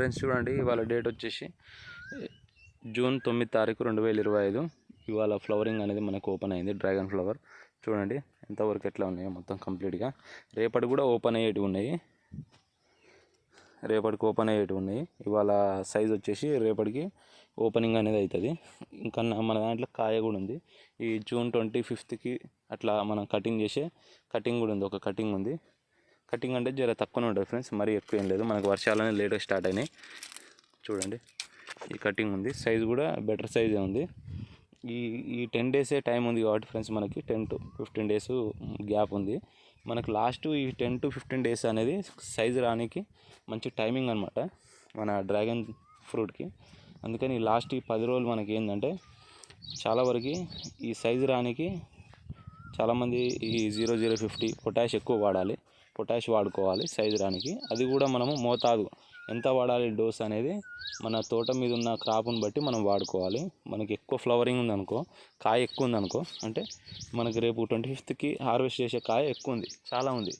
Friends చూడండి ఇవాళ date వచ్చేసి జూన్ తొమ్మిది తారీఖు రెండు వేల ఇరవై ఐదు. ఇవాళ ఫ్లవరింగ్ అనేది మనకు ఓపెన్ అయింది డ్రాగన్ ఫ్లవర్. చూడండి ఎంతవరకు ఎట్లా ఉన్నాయో మొత్తం కంప్లీట్గా. రేపటి కూడా ఓపెన్ అయ్యేటివి ఉన్నాయి. రేపటికి ఓపెన్ అయ్యేటివి ఉన్నాయి. ఇవాళ సైజ్ వచ్చేసి రేపటికి ఓపెనింగ్ అనేది అవుతుంది. ఇంకా మన దాంట్లో కాయ కూడా ఉంది. ఈ జూన్ ట్వంటీ ఫిఫ్త్కి అట్లా మనం కటింగ్ చేసే కటింగ్ కూడా ఉంది ఒక కటింగ్ ఉంది. కటింగ్ అంటే జర తక్కువనే ఉంటుంది ఫ్రెండ్స్ మరీ ఎక్కువ ఏం లేదు. మనకు వర్షాలనే లేట్గా స్టార్ట్ అయినాయి. చూడండి ఈ కటింగ్ ఉంది. సైజ్ కూడా బెటర్ సైజే ఉంది. ఈ ఈ టెన్ డేసే టైం ఉంది కాబట్టి ఫ్రెండ్స్ మనకి ten to fifteen days gap ఉంది. మనకు లాస్ట్ ఈ టెన్ టు ఫిఫ్టీన్ డేస్ అనేది సైజ్ రానికి మంచి టైమింగ్ అనమాట మన డ్రాగన్ ఫ్రూట్కి. అందుకని లాస్ట్ ఈ పది రోజులు మనకి ఏంటంటే చాలా వరకు ఈ సైజు రానికి చాలామంది ఈ జీరో జీరో ఫిఫ్టీ పొటాష్ ఎక్కువ వాడాలి. పొటాష్ వాడుకోవాలి సైజు రానికి. అది కూడా మనము మోతాదు. ఎంత వాడాలి డోస్ అనేది మన తోట మీద ఉన్న క్రాప్ని బట్టి మనం వాడుకోవాలి. మనకి ఎక్కువ ఫ్లవరింగ్ ఉందనుకో కాయ ఎక్కువ ఉందనుకో అంటే మనకి రేపు ట్వంటీ ఫిఫ్త్కి హార్వెస్ట్ చేసే కాయ ఎక్కువ ఉంది చాలా ఉంది.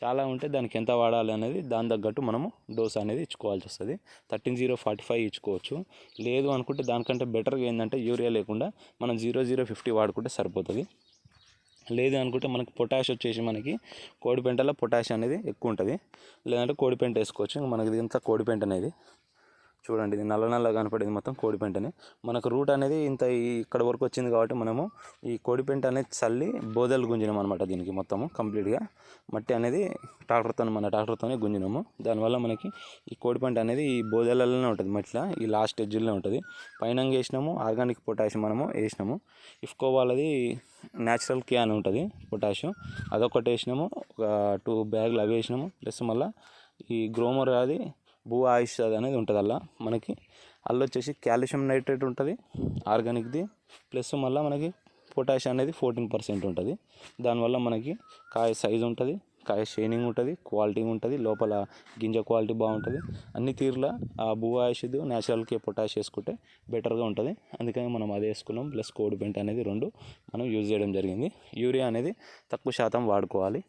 చాలా ఉంటే దానికి ఎంత వాడాలి అనేది దాని తగ్గట్టు మనము డోస్ అనేది ఇచ్చుకోవాల్సి వస్తుంది. థర్టీన్ జీరో ఫార్టీ ఫైవ్ ఇచ్చుకోవచ్చు. లేదు అనుకుంటే దానికంటే బెటర్గా ఏంటంటే యూరియా లేకుండా మనం జీరో జీరో ఫిఫ్టీ వాడుకుంటే సరిపోతుంది. లేదు అనుకుంటే మనకి పొటాష్ వచ్చేసి మనకి కోడిపెంటలో పొటాష్ అనేది ఎక్కువ ఉంటుంది. లేదంటే కోడిపెంట వేసుకోవచ్చు. మనకి ఇంత కోడిపెంట అనేది. చూడండి ఇది నల్ల నల్ల కనపడేది మొత్తం కోడిపెంటనే మనకు రూట్ అనేది ఇంత ఈ ఇక్కడ వరకు వచ్చింది కాబట్టి మనము ఈ కోడిపెంట అనేది చల్లి బోదలు గుంజినాం అనమాట దీనికి మొత్తము కంప్లీట్గా. మట్టి అనేది ట్రాక్టర్తో మన ట్రాక్టర్తోనే గుంజినాము. దానివల్ల మనకి ఈ కోడిపెంట అనేది ఈ బోదలలోనే ఉంటుంది మట్టిలో ఈ లాస్ట్ ఎడ్జ్లోనే ఉంటుంది. పైన వేసినాము ఆర్గానిక్ పొటాషియం మనము వేసినాము. ఇఫ్కో వాళ్ళది న్యాచురల్ కే అని ఉంటుంది పొటాషియం అదొకటి వేసినాము ఒక టూ బ్యాగులు అవి వేసినాము. ప్లస్ మళ్ళీ ఈ గ్రోమర్ అది భూ ఆయుష్ అనేది ఉంటుంది అలా మనకి. అల్లు వచ్చేసి కాల్షియం నైట్రేట్ ఉంటుంది ఆర్గానిక్ది ప్లస్ మళ్ళీ మనకి పొటాష్ అనేది ఫోర్టీన్ పర్సెంట్ ఉంటుంది. దానివల్ల మనకి కాయ సైజ్ ఉంటుంది కాయ షైనింగ్ ఉంటుంది క్వాలిటీ ఉంటుంది లోపల గింజ క్వాలిటీ బాగుంటుంది. అన్ని తీరులా ఆ భూ ఆయుష్ది న్యాచురల్కి పొటాష్ వేసుకుంటే బెటర్గా ఉంటుంది. అందుకని మనం అదే వేసుకున్నాం. ప్లస్ కోడి పెంట్ అనేది రెండు మనం యూజ్ చేయడం జరిగింది. యూరియా అనేది తక్కువ శాతం వాడుకోవాలి.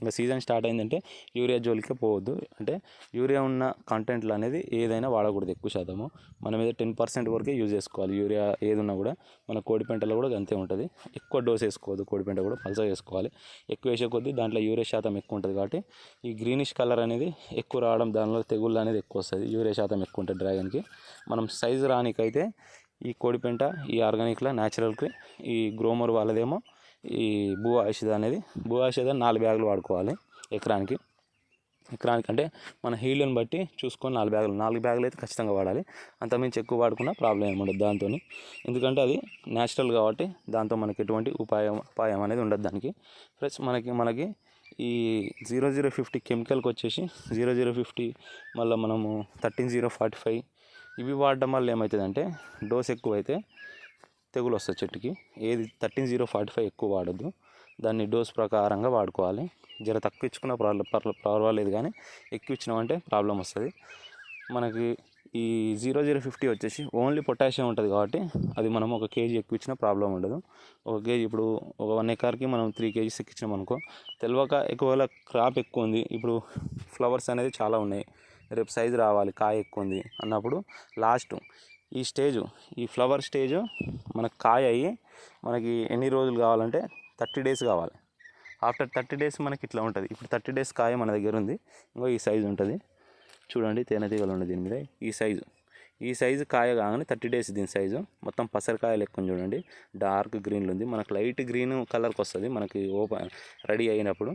ఇంకా సీజన్ స్టార్ట్ అయిందంటే యూరియా జోలికే పోవద్దు. అంటే యూరియా ఉన్న కంటెంట్లు అనేది ఏదైనా వాడకూడదు ఎక్కువ శాతము. మనం ఏదో టెన్ పర్సెంట్ వరకే యూజ్ చేసుకోవాలి. యూరియా ఏది ఉన్నా కూడా మన కోడి పెంటలో కూడా అంతే ఉంటుంది. ఎక్కువ డోస్ వేసుకోవద్దు. కోడి పెంట కూడా పల్సగా వేసుకోవాలి. ఎక్కువ వేసే కొద్దీ దాంట్లో యూరియా శాతం ఎక్కువ ఉంటుంది కాబట్టి ఈ గ్రీనిష్ కలర్ అనేది ఎక్కువ రావడం దానిలో తెగుళ్ళు అనేది ఎక్కువ వస్తుంది. యూరియా శాతం ఎక్కువ ఉంటుంది డ్రాగన్కి మనం సైజు రానికైతే ఈ కోడిపెంట ఈ ఆర్గానిక్లో న్యాచురల్కి ఈ గ్రోమర్ వాళ్ళదేమో ఈ భూ ఔషధ అనేది భూ ఔషధ నాలుగు బ్యాగులు వాడుకోవాలి ఎకరానికి. ఎకరానికి అంటే మన హీల్ని బట్టి చూసుకొని నాలుగు బ్యాగులు నాలుగు బ్యాగులు అయితే ఖచ్చితంగా వాడాలి. అంతమించి ఎక్కువ వాడుకున్నా ప్రాబ్లం ఏమి ఉండదు దాంతో ఎందుకంటే అది న్యాచురల్ కాబట్టి దాంతో మనకి ఎటువంటి ఉపాయం ఉపాయం అనేది ఉండదు దానికి. ప్లస్ మనకి మనకి ఈ జీరో జీరో ఫిఫ్టీ కెమికల్కి వచ్చేసి జీరో జీరో ఫిఫ్టీ మళ్ళీ మనము థర్టీన్ జీరో ఫార్టీ ఫైవ్ ఇవి వాడడం వల్ల ఏమవుతుందంటే డోస్ ఎక్కువైతే తెగులు వస్తుంది చెట్టుకి. ఏది థర్టీన్ జీరో ఫార్టీ ఫైవ్ ఎక్కువ వాడద్దు. దాన్ని డోస్ ప్రకారంగా వాడుకోవాలి. జర తక్కువ ఇచ్చుకున్న పర్వాలేదు కానీ ఎక్కువ ఇచ్చినామంటే ప్రాబ్లం వస్తుంది. మనకి ఈ జీరో జీరో ఫిఫ్టీ వచ్చేసి ఓన్లీ పొటాషియం ఉంటుంది కాబట్టి అది మనం ఒక కేజీ ఎక్కువ ఇచ్చినా ప్రాబ్లం ఉండదు. ఒక కేజీ ఇప్పుడు ఒక వన్ ఎకర్కి మనం త్రీ కేజీస్ ఎక్కించినాం అనుకో తెలియక ఎక్కువ క్రాప్ ఎక్కువ ఉంది. ఇప్పుడు ఫ్లవర్స్ అనేది చాలా ఉన్నాయి. రేపు సైజు రావాలి కాయ ఎక్కువ ఉంది అన్నప్పుడు లాస్ట్ ఈ స్టేజ్ ఈ ఫ్లవర్ స్టేజ్ మనకు కాయ అయ్యి మనకి ఎన్ని రోజులు కావాలంటే థర్టీ డేస్ కావాలి. ఆఫ్టర్ థర్టీ డేస్ మనకి ఇట్లా ఉంటుంది. ఇప్పుడు థర్టీ డేస్ కాయ మన దగ్గర ఉంది. ఇంకో ఈ సైజు ఉంటుంది. చూడండి తేనెతీగలు ఉండే దీని మీద. ఈ సైజు. ఈ సైజు కాయ కాగానే థర్టీ డేస్ దీని సైజు. మొత్తం పసరకాయలు ఎక్కువ చూడండి. డార్క్ గ్రీన్లు ఉంది. మనకు లైట్ గ్రీన్ కలర్కి వస్తుంది మనకి ఓపెన్ రెడీ అయినప్పుడు.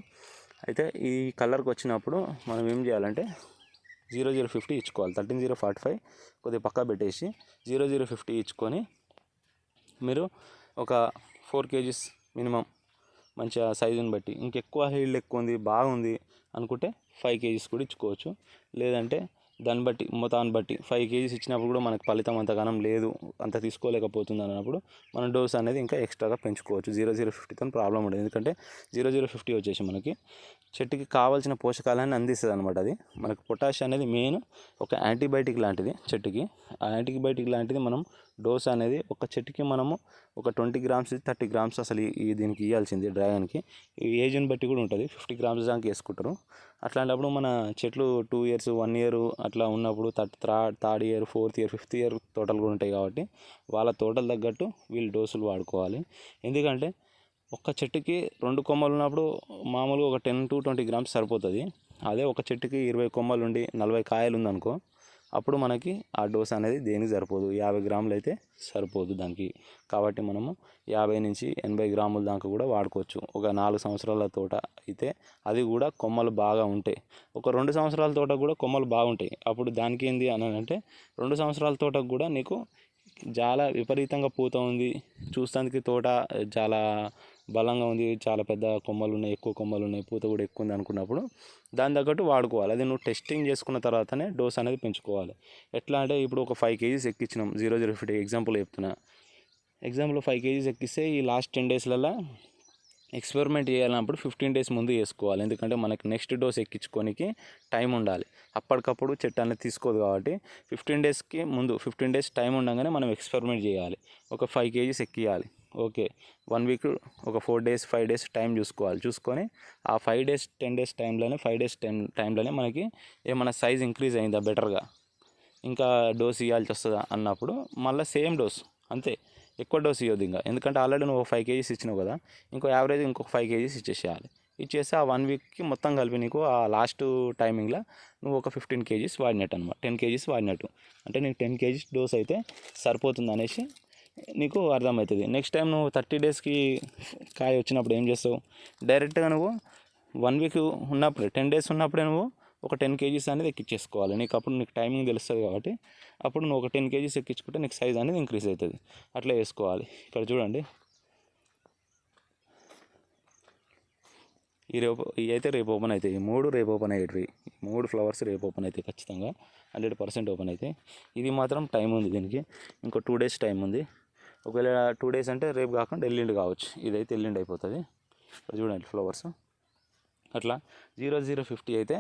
అయితే ఈ కలర్కి వచ్చినప్పుడు మనం ఏం చేయాలంటే జీరో జీరో ఫిఫ్టీ ఇచ్చుకోవాలి. థర్టీన్ జీరో ఫార్టీ ఫైవ్ కొద్దిగా పక్కా పెట్టేసి జీరో జీరో ఫిఫ్టీ ఇచ్చుకొని మీరు ఒక ఫోర్ కేజీస్ మినిమం మంచిగా సైజుని బట్టి. ఇంకెక్కువ హీల్డ్ ఎక్కువ ఉంది బాగుంది అనుకుంటే ఫైవ్ కేజీస్ కూడా ఇచ్చుకోవచ్చు. లేదంటే దాన్ని బట్టి మొత్తాన్ని బట్టి ఫైవ్ కేజీస్ ఇచ్చినప్పుడు కూడా మనకు ఫలితం అంతగానం లేదు. అంత తీసుకోలేకపోతుంది అన్నప్పుడు మన డోస్ అనేది ఇంకా ఎక్స్ట్రాగా పెంచుకోవచ్చు. జీరో జీరో ఫిఫ్టీతో ప్రాబ్లం ఉండదు. ఎందుకంటే జీరో జీరో ఫిఫ్టీ వచ్చేసి మనకి చెట్టుకి కావాల్సిన పోషకాలన్నీ అందిస్తుంది అనమాట అది. మనకు పొటాష్ అనేది మెయిన్ ఒక యాంటీబయాటిక్ లాంటిది చెట్టుకి. ఆ యాంటీబయాటిక్ లాంటిది మనం డోస్ అనేది ఒక చెట్టుకి మనము ఒక ట్వంటీ గ్రామ్స్ థర్టీ గ్రామ్స్ అసలు ఈ- దీనికి ఇవ్వాల్సింది డ్రాగన్కి ఈ ఏజ్ని బట్టి కూడా ఉంటుంది. ఫిఫ్టీ గ్రామ్స్ దాకా వేసుకుంటారు. అట్లాంటప్పుడు మన చెట్లు టూ ఇయర్స్ వన్ ఇయర్ అట్లా ఉన్నప్పుడు third third year fourth year fifth year తోటలు కూడా ఉంటాయి కాబట్టి వాళ్ళ తోటలు తగ్గట్టు వీళ్ళు డోసులు వాడుకోవాలి. ఎందుకంటే ఒక్క చెట్టుకి రెండు కొమ్మలు ఉన్నప్పుడు మామూలుగా ఒక టెన్ టు ట్వంటీ గ్రామ్స్ సరిపోతుంది. అదే ఒక చెట్టుకి ఇరవై కొమ్మలు ఉండి నలభై కాయలు ఉందనుకో అప్పుడు మనకి ఆ డోస్ అనేది దేనికి సరిపోదు? యాభై గ్రాములు అయితే సరిపోదు దానికి. కాబట్టి మనము యాభై నుంచి ఎనభై గ్రాముల దాకా కూడా వాడుకోవచ్చు. ఒక నాలుగు సంవత్సరాల తోట అయితే అది కూడా కొమ్మలు బాగా ఉంటాయి ఒక రెండు సంవత్సరాల తోట కూడా కొమ్మలు బాగుంటాయి. అప్పుడు దానికి ఏంది అని అంటే రెండు సంవత్సరాల తోటకు కూడా నీకు చాలా విపరీతంగా పూత ఉంది. చూస్తానికి తోట చాలా బలంగా ఉంది. చాలా పెద్ద కొమ్మలు ఉన్నాయి ఎక్కువ కొమ్మలు ఉన్నాయి పూత కూడా ఎక్కువ ఉంది అనుకున్నప్పుడు దాని తగ్గట్టు వాడుకోవాలి. అది నువ్వు టెస్టింగ్ చేసుకున్న తర్వాతనే డోస్ అనేది పెంచుకోవాలి. ఎట్లా అంటే ఇప్పుడు ఒక ఫైవ్ కేజీస్ ఎక్కించినాం జీరో జీరో ఫిఫ్టీ ఎగ్జాంపుల్ చెప్తున్నా. ఎగ్జాంపుల్ ఫైవ్ కేజీస్ ఎక్కిస్తే ఈ లాస్ట్ టెన్ డేస్లలో ఎక్స్పెరిమెంట్ చేయాలన్నప్పుడు ఫిఫ్టీన్ డేస్ ముందు చేసుకోవాలి. ఎందుకంటే మనకి నెక్స్ట్ డోస్ ఎక్కించుకోనికి టైం ఉండాలి. అప్పటికప్పుడు చెట్టు అనేది తీసుకోదు కాబట్టి ఫిఫ్టీన్ డేస్కి ముందు ఫిఫ్టీన్ డేస్ టైం ఉండగానే మనం ఎక్స్పెరిమెంట్ చేయాలి. ఒక ఫైవ్ కేజీస్ ఎక్కియాలి. ఓకే. వన్ వీక్ ఒక four days five days time చూసుకోవాలి. చూసుకొని ఆ ఫైవ్ డేస్ టెన్ డేస్ టైంలోనే ఫైవ్ డేస్ టెన్ టైంలోనే మనకి ఏమైనా సైజ్ ఇంక్రీజ్ అయిందా బెటర్గా? ఇంకా డోస్ ఇవ్వాల్సి వస్తుందా? అన్నప్పుడు మళ్ళీ సేమ్ డోస్. అంతే. ఎక్కువ డోస్ ఇవ్వద్దు ఇంకా. ఎందుకంటే ఆల్రెడీ నువ్వు ఫైవ్ కేజీస్ ఇచ్చినావు కదా ఇంకో యావరేజ్ ఇంకొక ఫైవ్ కేజీస్ ఇచ్చేసేయాలి. ఇచ్చేసి ఆ వన్ వీక్కి మొత్తం కలిపి నీకు ఆ లాస్ట్ టైమింగ్లో నువ్వు ఒక ఫిఫ్టీన్ కేజీస్ వాడినట్టు అనమాట టెన్ కేజీస్ వాడినట్టు. అంటే నీకు టెన్ కేజీస్ డోస్ అయితే సరిపోతుంది అనేసి నీకు అర్థమవుతుంది. నెక్స్ట్ టైం నువ్వు థర్టీ డేస్కి కాయ వచ్చినప్పుడు ఏం చేస్తావు? డైరెక్ట్గా నువ్వు వన్ వీక్ ఉన్నప్పుడే టెన్ డేస్ ఉన్నప్పుడే నువ్వు ఒక టెన్ కేజీస్ అనేది ఎక్కించేసుకోవాలి నీకు అప్పుడు నీకు టైమింగ్ తెలుస్తుంది కాబట్టి అప్పుడు నువ్వు ఒక టెన్ కేజీస్ ఎక్కించుకుంటే నీకు సైజ్ అనేది ఇంక్రీజ్ అవుతుంది అట్లా వేసుకోవాలి ఇక్కడ చూడండి. ఈ రేపు ఇవి అయితే రేపు ఓపెన్ అవుతాయి. ఈ మూడు రేపు ఓపెన్ అయ్యేటివి. మూడు ఫ్లవర్స్ రేపు ఓపెన్ అవుతాయి ఖచ్చితంగా. హండ్రెడ్ పర్సెంట్ ఓపెన్ అవుతాయి. ఇది మాత్రం టైం ఉంది దీనికి. ఇంకో టూ డేస్ టైం ఉంది. ఒకవేళ టూ డేస్ అంటే రేపు కాకుండా ఎల్లుండి కావచ్చు. ఇదైతే ఎల్లుండి అయిపోతుంది. చూడండి ఫ్లవర్స్ అట్లా జీరో జీరో ఫిఫ్టీ అయితే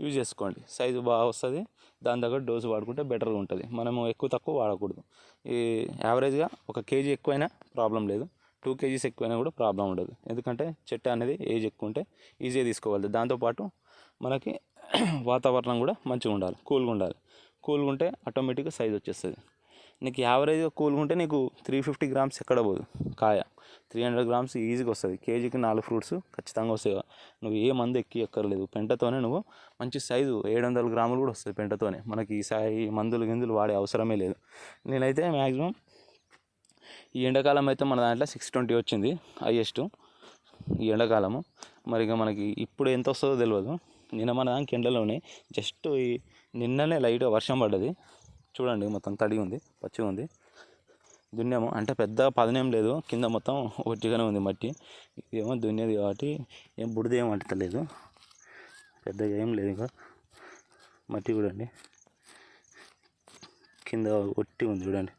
యూజ్ చేసుకోండి. సైజు బాగా వస్తుంది. దాని దగ్గర డోసు వాడుకుంటే బెటర్గా ఉంటుంది. మనము ఎక్కువ తక్కువ వాడకూడదు. ఈ యావరేజ్గా ఒక కేజీ ఎక్కువైనా ప్రాబ్లం లేదు. టూ కేజీస్ ఎక్కువైనా కూడా ప్రాబ్లం ఉండదు. ఎందుకంటే చెట్టు అనేది ఏజ్ ఎక్కువ ఉంటే ఈజీగా తీసుకోవాలి. దాంతోపాటు మనకి వాతావరణం కూడా మంచిగా ఉండాలి. కూల్గా ఉండాలి. కూల్గా ఉంటే ఆటోమేటిక్గా సైజ్ వచ్చేస్తుంది. నీకు యావరేజ్గా కూల్గా ఉంటే నీకు త్రీ ఫిఫ్టీ గ్రామ్స్ ఎక్కడ పోదు. కాయ. త్రీ హండ్రెడ్ గ్రామ్స్ ఈజీగా వస్తుంది. కేజీకి నాలుగు ఫ్రూట్స్ ఖచ్చితంగా వస్తాయి. నువ్వు ఏ మందు ఎక్కి ఎక్కర్లేదు. పెంటతోనే నువ్వు మంచి సైజు ఏడు వందల గ్రాములు కూడా వస్తుంది పెంటతోనే. మనకి ఈ సాయి మందులు గిందులు వాడే అవసరమే లేదు. నేనైతే మ్యాక్సిమం ఈ ఎండాకాలం అయితే మన దాంట్లో సిక్స్ ట్వంటీ వచ్చింది హైయెస్ట్ ఈ ఎండాకాలము. మరి ఇక మనకి ఇప్పుడు ఎంత వస్తుందో తెలియదు నిన్న మన దానికి ఎండలోనే జస్ట్ ఈ నిన్ననే లైట్గా వర్షం పడ్డది. చూడండి మొత్తం తడి ఉంది పచ్చిగా ఉంది. దున్నాము. అంటే పెద్ద పదనేం లేదు. కింద మొత్తం ఒట్టిగానే ఉంది మట్టి. ఏమో దున్నేది కాబట్టి ఏం బుడిద ఏం అంటలేదు. పెద్దగా ఏం లేదు ఇంకా. మట్టి చూడండి కింద ఒట్టి ఉంది చూడండి.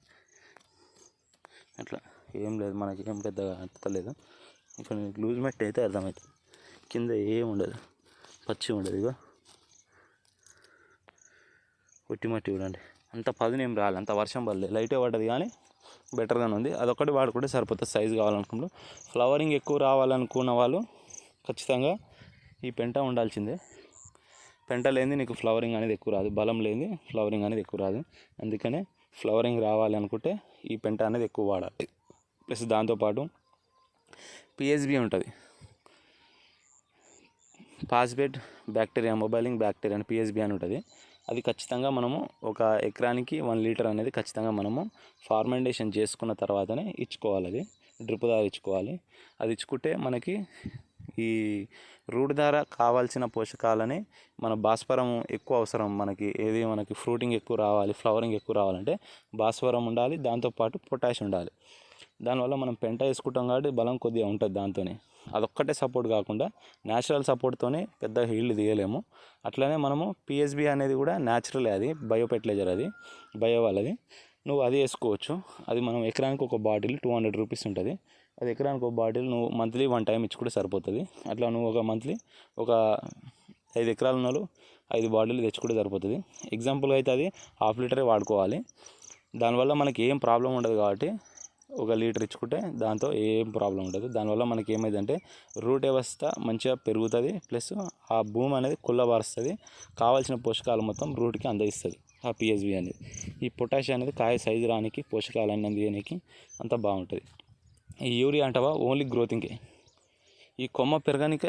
అట్లా ఏం లేదు. మనకి ఏం పెద్దగా అంటలేదు. ఇక్కడ లూజ్ మట్టి అయితే అర్థమవుతుంది కింద ఏం ఉండదు. పచ్చి ఉండదు ఇక ఒట్టి మట్టి చూడండి. అంత పదునేం రాలి. అంత వర్షం పడలేదు. లైటే పడ్డది కానీ బెటర్గానే ఉంది. అదొకటి వాడుకుంటే సరిపోతుంది సైజు కావాలనుకున్నప్పుడు. ఫ్లవరింగ్ ఎక్కువ రావాలనుకున్న వాళ్ళు ఖచ్చితంగా ఈ పెంట ఉండాల్సిందే. పెంట లేనిది నీకు ఫ్లవరింగ్ అనేది ఎక్కువ రాదు. బలం లేనిది ఫ్లవరింగ్ అనేది ఎక్కువ రాదు. అందుకనే ఫ్లవరింగ్ రావాలి అనుకుంటే ఈ పెంట అనేది ఎక్కువ వాడాలి. ప్లస్ దాంతోపాటు పిఎస్బి ఉంటుంది. పాస్బేట్ బ్యాక్టీరియా మొబైలింగ్ బ్యాక్టీరియా అని పిఎస్బి అని ఉంటుంది. అది ఖచ్చితంగా మనము ఒక ఎకరానికి వన్ లీటర్ అనేది ఖచ్చితంగా మనము ఫార్మెంటేషన్ చేసుకున్న తర్వాతనే ఇచ్చుకోవాలి అది. డ్రిప్ ద్వారా ఇచ్చుకోవాలి. అది ఇచ్చుకుంటే మనకి ఈ రూట్ ద్వారా కావాల్సిన పోషకాలని మన భాస్వరం ఎక్కువ అవసరం మనకి. ఏది మనకి ఫ్రూటింగ్ ఎక్కువ రావాలి ఫ్లవరింగ్ ఎక్కువ రావాలంటే భాస్వరం ఉండాలి దాంతోపాటు పొటాష్ ఉండాలి. దానివల్ల మనం పెంట వేసుకుంటాం కాబట్టి బలం కొద్దిగా ఉంటుంది దాంతోనే. అదొక్కటే సపోర్ట్ కాకుండా న్యాచురల్ సపోర్ట్తోనే పెద్ద హీల్డ్ తీయలేము. అట్లనే మనము పిఎస్బి అనేది కూడా న్యాచురలే అది బయో ఫెర్టిలైజర్ అది బయో వాళ్ళది. నువ్వు అది వేసుకోవచ్చు. అది మనం ఎకరానికి ఒక బాటిల్ టూ హండ్రెడ్ రూపీస్ ఉంటుంది. అది ఎకరానికి ఒక బాటిల్ నువ్వు మంత్లీ వన్ టైం ఇచ్చుకుంటే సరిపోతుంది. అట్లా నువ్వు ఒక మంత్లీ ఒక ఐదు ఎకరాలు ఉన్న ఐదు బాటిల్ తెచ్చుకుంటే సరిపోతుంది. ఎగ్జాంపుల్గా అయితే అది హాఫ్ లీటరే వాడుకోవాలి. దానివల్ల మనకి ఏం ప్రాబ్లం ఉండదు కాబట్టి ఒక లీటర్ ఇచ్చుకుంటే దాంతో ఏం ప్రాబ్లం ఉండదు. దానివల్ల మనకి ఏమైందంటే రూట్ వ్యవస్థ మంచిగా పెరుగుతుంది ప్లస్ ఆ భూమి అనేది కుళ్ళబారుస్తుంది. కావాల్సిన పోషకాలు మొత్తం రూట్కి అందజేస్తుంది ఆ పిఎస్బి అనేది. ఈ పొటాషియం అనేది కాయ సైజు రానికి పోషకాలన్నీ అందించడానికి అంత బాగుంటుంది. ఈ యూరియా అంటవా? ఓన్లీ గ్రోతింగ్కే ఈ కొమ్మ పెరగనికే